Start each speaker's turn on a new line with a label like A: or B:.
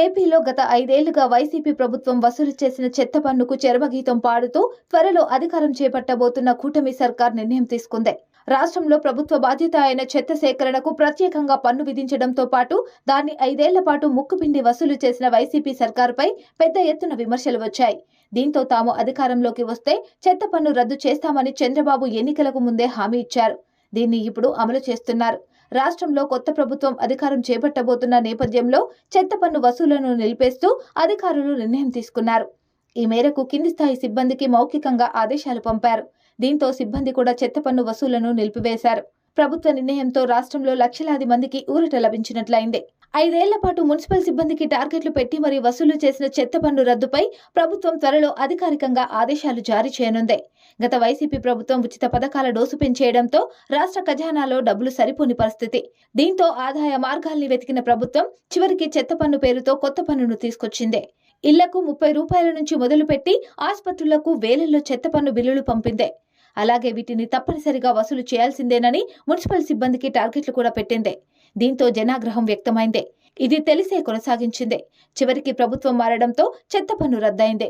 A: ఏపీలో గత ఐదేళ్ళుగా వైసీపీ ప్రభుత్వం వసూలు చేసిన చెత్త పన్నుకు చెరవగీతం పాడుతూ త్వరలో అధికారం చేపట్టబోతున్న కూటమి సర్కార్ నిర్ణయం తీసుకుంది. రాష్ట్రంలో ప్రభుత్వ బాధ్యత అయిన చెత్త సేకరణకు ప్రత్యేకంగా పన్ను విధించడంతో పాటు దాన్ని ఐదేళ్ళ పాటు ముక్కుపిండి వసూలు చేసిన వైసీపీ సర్కారుపై పెద్ద ఎత్తున విమర్శలు వచ్చాయి. దీంతో తాము అధికారంలోకి వస్తే చెత్త పన్ను రద్దు చేస్తామని చంద్రబాబు ఎన్నికలకు ముందే హామీ ఇచ్చారు. దీన్ని ఇప్పుడు అమలు చేస్తున్నారు. రాష్ట్రంలో కొత్త ప్రభుత్వం అధికారం చేపట్టబోతున్న నేపథ్యంలో చెత్త పన్ను వసూలను నిలిపేస్తూ అధికారులు నిర్ణయం తీసుకున్నారు. ఈ మేరకు కింది స్థాయి సిబ్బందికి మౌఖికంగా ఆదేశాలు పంపారు. దీంతో సిబ్బంది కూడా చెత్త పన్ను వసూలను నిలిపివేశారు. ప్రభుత్వ నిర్ణయంతో రాష్ట్రంలో లక్షలాది మందికి ఊరట లభించినట్లయింది. ఐదేళ్ళ పాటు మున్సిపల్ సిబ్బందికి టార్గెట్లు పెట్టి మరీ వసూలు చేసిన చెత్త పన్ను రద్దుపై ప్రభుత్వం త్వరలో అధికారికంగా ఆదేశాలు జారీ చేయనుంది. గత వైసీపీ ప్రభుత్వం ఉచిత పథకాల డోసు పెంచేయడంతో రాష్ట్ర ఖజానాలో డబ్బులు సరిపోని పరిస్థితి. దీంతో ఆదాయ మార్గాల్ని వెతికిన ప్రభుత్వం చివరికి చెత్త పన్ను పేరుతో కొత్త పన్నును తీసుకొచ్చింది. ఇళ్ళకు ముప్పై రూపాయల నుంచి మొదలుపెట్టి ఆసుపత్రులకు వేలల్లో చెత్త పన్ను బిల్లులు పంపిందే. అలాగే వీటిని తప్పనిసరిగా వసూలు చేయాల్సిందేనని మున్సిపల్ సిబ్బందికి టార్గెట్లు కూడా పెట్టిందే. దీంతో జనాగ్రహం వ్యక్తమైందే. ఇది తెలిసే కొనసాగించిందే. చివరికి ప్రభుత్వం మారడంతో చెత్త పన్ను రద్దయిందే.